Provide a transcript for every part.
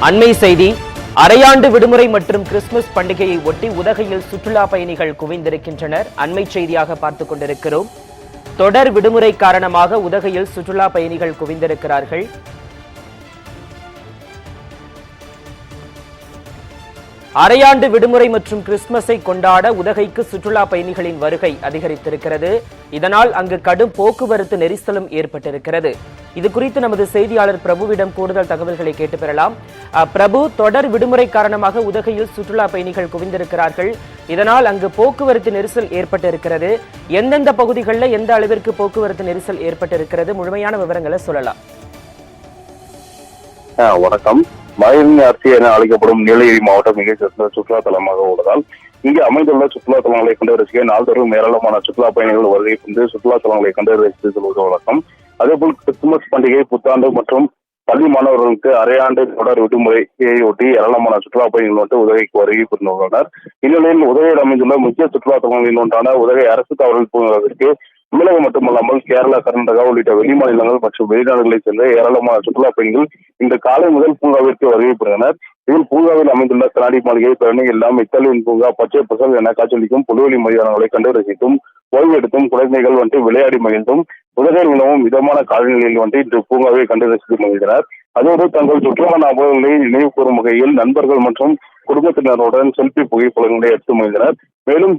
அண்மை செய்தி அரையாண்டு விடுமுறை மற்றும் கிறிஸ்துமஸ் பண்டிகையை ஒட்டி உதகையில் சுற்றுலா பயணிகள் குவிந்திருக்கின்றனர். அண்மை செய்தியாக பார்த்துக் கொண்டிருக்கிறோம். தொடர் விடுமுறை காரணமாக உதகையில் சுற்றுலா பயணிகள் குவிந்திருக்கிறார்கள். அரையாண்டு விடுமுறை மற்றும் கிறிஸ்துமஸை கொண்டாட உதகைக்கு சுற்றுலா பயணிகளின் வருகை அதிகரித்திருக்கிறது. இதனால் அங்கு கடும் போக்குவரத்து நெரிசலும் ஏற்பட்டிருக்கிறது. இது குறித்து நமது செய்தியாளர் பிரபுவிடம் கூடுதல் தகவல்களை கேட்டு பெறலாம். பிரபு தொடர் விடுமுறை காரணமாக உதகையில் சுற்றுலா பயணிகள் குவிந்திருக்கிறார்கள். இதனால் அங்கு போக்குவரத்து நெரிசல் ஏற்பட்டிருக்கிறது. எந்தெந்த பகுதிகளில் எந்த அளவிற்கு போக்குவரத்து நெரிசல் ஏற்பட்டிருக்கிறது? முழுமையான விவரங்களை சொல்லலாம். வணக்கம். மயிலின் அரசு என அழைக்கப்படும் நீலகிரி மாவட்டம் மிக சிறந்த சுற்றுலா தலமாக உள்ளதால் இங்கே அமைந்துள்ள சுற்றுலா தலங்களை கண்டு ரசிக்க நாள்தோறும் ஏராளமான சுற்றுலா பயணிகள் வருகை புரிந்து சுற்றுலா தலங்களை கண்டு ரசித்து செல்வது வழக்கம். அதேபோல் கிறிஸ்துமஸ் பண்டிகை புத்தாண்டு மற்றும் பள்ளி மாணவர்களுக்கு அரையாண்டு தொடர் விடுமுறையை ஒட்டி ஏராளமான சுற்றுலா பயணிகள் வந்து உதகைக்கு வருகை புரிந்துள்ளனர். இந்நிலையில் உதகையில் அமைந்துள்ள முக்கிய சுற்றுலா தலங்களில் ஒன்றான உதகை அரசு தகவல் பூங்காவிற்கு தமிழகம் மட்டுமல்லாமல் கேரளா கர்நாடகா உள்ளிட்ட வெளி மாநிலங்கள் மற்றும் வெளிநாடுகளைச் சேர்ந்த ஏராளமான சுற்றுலா பயணிகள் இந்த காலை முதல் பூங்காவிற்கு வருகை புரிந்தனர். இதில் பூங்காவில் அமைந்துள்ள கண்ணாடி மாளிகை பேரணி எல்லாம் இத்தாலியன் பூங்கா பச்சை பசல் என காட்சியளிக்கும் புல்வெளி மைதானங்களை கண்டு ரசித்தும் ஓய்வெடுத்தும் குழந்தைகள் வந்து விளையாடி மகிழ்ந்தும் உதகையில் உணவும் மிதமான காலநிலையில் வந்து இன்று பூங்காவை கண்டு ரசித்து மகிழ்ந்தனர். அதோடு தங்கள் சுற்றுலா ஞாபகங்களை நினைவு கூறும் வகையில் நண்பர்கள் மற்றும் குடும்பத்தினருடன் செல்பி புகைப்படங்களை எடுத்து மகிழ்ந்தனர். மேலும்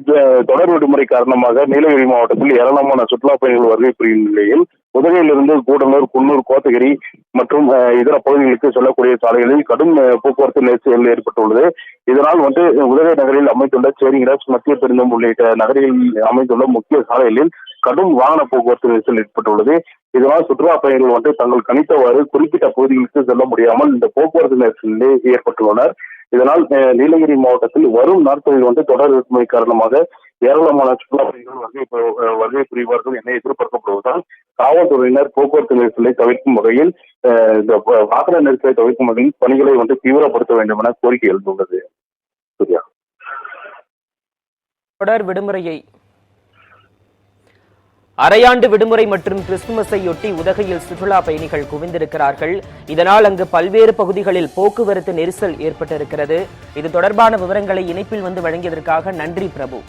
தொடர் விடுமுறை காரணமாக நீலகிரி மாவட்டத்தில் ஏராளமான சுற்றுலா பயணிகள் வருகை புரியும் நிலையில் உதகையிலிருந்து கூடலூர் குன்னூர் கோத்தகிரி மற்றும் இதர பகுதிகளுக்கு செல்லக்கூடிய சாலைகளில் கடும் போக்குவரத்து நெரிசல் ஏற்பட்டுள்ளது. இதனால் வந்து உதகை நகரில் அமைந்துள்ள சேரிங்கிராஸ் மத்திய பெருந்தம் உள்ளிட்ட நகரில் அமைந்துள்ள முக்கிய சாலைகளில் கடும் வாகன போக்குவரத்து நெரிசல் ஏற்பட்டுள்ளது. இதனால் சுற்றுலா பயணிகள் வந்து தங்கள் கணித்தவாறு குறிப்பிட்ட பகுதிகளுக்கு செல்ல முடியாமல் இந்த போக்குவரத்து நெரிசலிலே ஏற்பட்டுள்ளனர். இதனால் நீலகிரி மாவட்டத்தில் வரும் நாட்களில் வந்து தொடர் விடுமுறை காரணமாக ஏராளமான சுற்றுலா பயணிகள் வருகை வருகை புரிவார்கள் என எதிர்பார்க்கப்படுவதால் காவல்துறையினர் போக்குவரத்து நெரிசலை தவிர்க்கும் வகையில் இந்த வாகன நெரிசலை தவிர்க்கும் வகையில் பணிகளை வந்து தீவிரப்படுத்த வேண்டும் என கோரிக்கை எழுந்துள்ளது. சூர்யா. தொடர் விடுமுறையை அரையாண்டு விடுமுறை மற்றும் கிறிஸ்துமஸையொட்டி உதகையில் சுற்றுலா பயணிகள் குவிந்திருக்கிறார்கள். இதனால் அங்கு பல்வேறு பகுதிகளில் போக்குவரத்து நெரிசல் ஏற்பட்டிருக்கிறது. இது தொடர்பான விவரங்களை இணைப்பில் வந்து வழங்கியதற்காக நன்றி பிரபு.